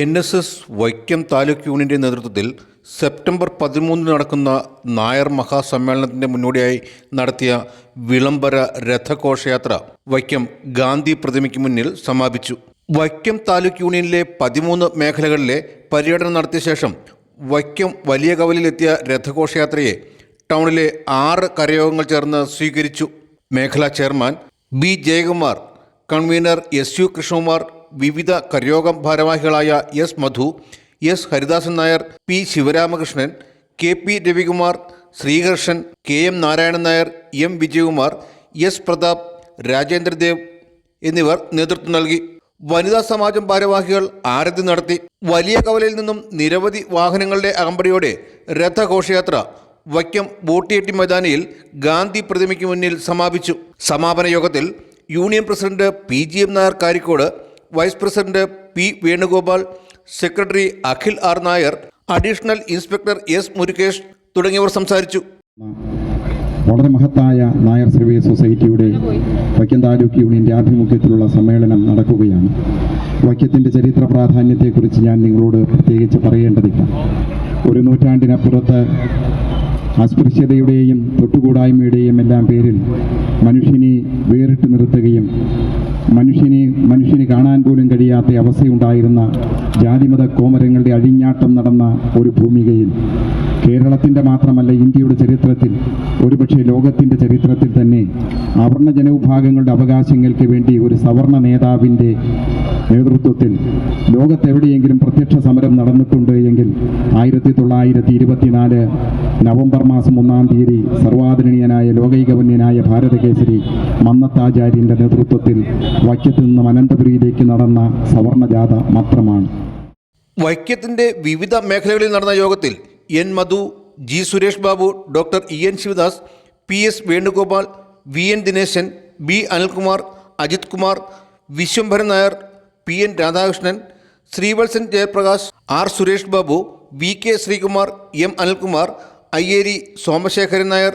N S S Vaikom taluk യൂണിയന്റെ നേതൃത്വത്തിൽ September പതിമൂന്നിന് നടക്കുന്ന നായർ മഹാസമ്മേളനത്തിന്റെ മുന്നോടിയായി നടത്തിയ വിളംബര രഥഘോഷയാത്ര വൈക്കം ഗാന്ധി പ്രതിമയ്ക്ക് മുന്നിൽ സമാപിച്ചു. വൈക്കം താലൂക്ക് യൂണിയനിലെ പതിമൂന്ന് മേഖലകളിലെ പര്യടനം നടത്തിയ ശേഷം വൈക്കം വലിയ കവലിലെത്തിയ രഥഘോഷയാത്രയെ ടൗണിലെ ആറ് കരയോഗങ്ങൾ ചേർന്ന് സ്വീകരിച്ചു. മേഖലാ chairman B Jayakumar convener S U Krishnakumar വിവിധ കരയോഗം ഭാരവാഹികളായ S Madhu S Haridasan Nair P Sivaramakrishnan K P Ravikumar Sreekrishnan K M Narayanan Nair M Vijayakumar S Pratap Rajendradev എന്നിവർ നേതൃത്വം നൽകി. വനിതാ സമാജം ഭാരവാഹികൾ ആരതി നടത്തി. വലിയ കവലയിൽ നിന്നും നിരവധി വാഹനങ്ങളുടെ അകമ്പടിയോടെ രഥഘോഷയാത്ര വൈക്കം ബോട്ടിയെട്ടി മൈതാനിയിൽ ഗാന്ധി പ്രതിമയ്ക്ക് മുന്നിൽ സമാപിച്ചു. സമാപന യോഗത്തിൽ union president P G M Nair Karikkode vice president P Venugopal secretary Akhil R Nair additional inspector S Murugesh തുടങ്ങിയവർ സംസാരിച്ചു. വളരെ മഹത്തായ നായർ സർവേ സൊസൈറ്റിയുടെ വൈക്കം താലൂക്ക് യൂണിയന്റെ ആഭിമുഖ്യത്തിലുള്ള സമ്മേളനം നടക്കുകയാണ്. വൈക്കത്തിന്റെ ചരിത്ര പ്രാധാന്യത്തെക്കുറിച്ച് ഞാൻ നിങ്ങളോട് പ്രത്യേകിച്ച് പറയേണ്ടതില്ല. ഒരു നൂറ്റാണ്ടിനപ്പുറത്ത് അസ്പൃശ്യതയുടെയും തൊട്ടുകൂടായ്മയുടെയും എല്ലാം പേരിൽ മനുഷ്യനെ വേറിട്ട് നിർത്തുകയും മനുഷ്യനെ മനുഷ്യന് കാണാൻ പോലും കഴിയാത്ത അവസ്ഥയുണ്ടായിരുന്ന ജാതിമത കോമരങ്ങളുടെ അഴിഞ്ഞാട്ടം നടന്ന ഒരു ഭൂമികയിൽ. കേരളത്തിന്റെ മാത്രമല്ല ഇന്ത്യയുടെ ചരിത്രത്തിൽ ഒരുപക്ഷെ ലോകത്തിന്റെ ചരിത്രത്തിൽ തന്നെ അവർണ ജനവിഭാഗങ്ങളുടെ അവകാശങ്ങൾക്ക് വേണ്ടി ഒരു സവർണ നേതാവിന്റെ നേതൃത്വത്തിൽ ലോകത്തെവിടെയെങ്കിലും പ്രത്യക്ഷ സമരം നടന്നിട്ടുണ്ട് എങ്കിൽ ആയിരത്തി തൊള്ളായിരത്തി ഇരുപത്തിനാല് നവംബർ മാസം ഒന്നാം തീയതി സർവാദരണീയനായ ലോകൈകവന്യനായ ഭാരതകേസരി മന്നത്താചാര്യന്റെ നേതൃത്വത്തിൽ വൈക്കത്ത് നിന്നും അനന്തപുരിയിലേക്ക് നടന്ന സവർണ ജാഥ മാത്രമാണ്. വൈക്കത്തിന്റെ വിവിധ മേഖലകളിൽ നടന്ന യോഗത്തിൽ N Madhu G Suresh Babu doctor E N Sivadas P S Venugopal V N Dineshan B Anilkumar Ajith Kumar Viswambharan Nair P N Radhakrishnan Sreevalsan Jayaprakash R Suresh Babu V K Sreekumar M Anilkumar Ayyeri Somasekharan Nair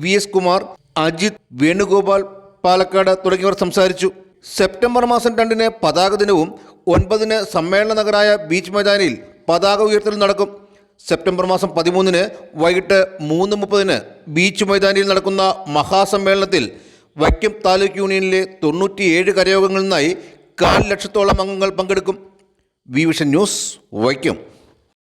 V S Kumar Ajith Venugopal Palakkad തുടങ്ങിയവർ സംസാരിച്ചു. September മാസം രണ്ടിന് പതാക ദിനവും ഒൻപതിന് സമ്മേളന നഗരായ beach മൈതാനിയിൽ പതാക ഉയർത്തൽ നടക്കും. സെപ്റ്റംബർ മാസം പതിമൂന്നിന് വൈകിട്ട് മൂന്ന് മുപ്പതിന് ബീച്ച് മൈതാനിയിൽ നടക്കുന്ന മഹാസമ്മേളനത്തിൽ വൈക്കം താലൂക്ക് യൂണിയനിലെ തൊണ്ണൂറ്റിയേഴ് കരയോഗങ്ങളിൽ നിന്നായി കാൽ ലക്ഷത്തോളം അംഗങ്ങൾ പങ്കെടുക്കും. V vision news Vaikom.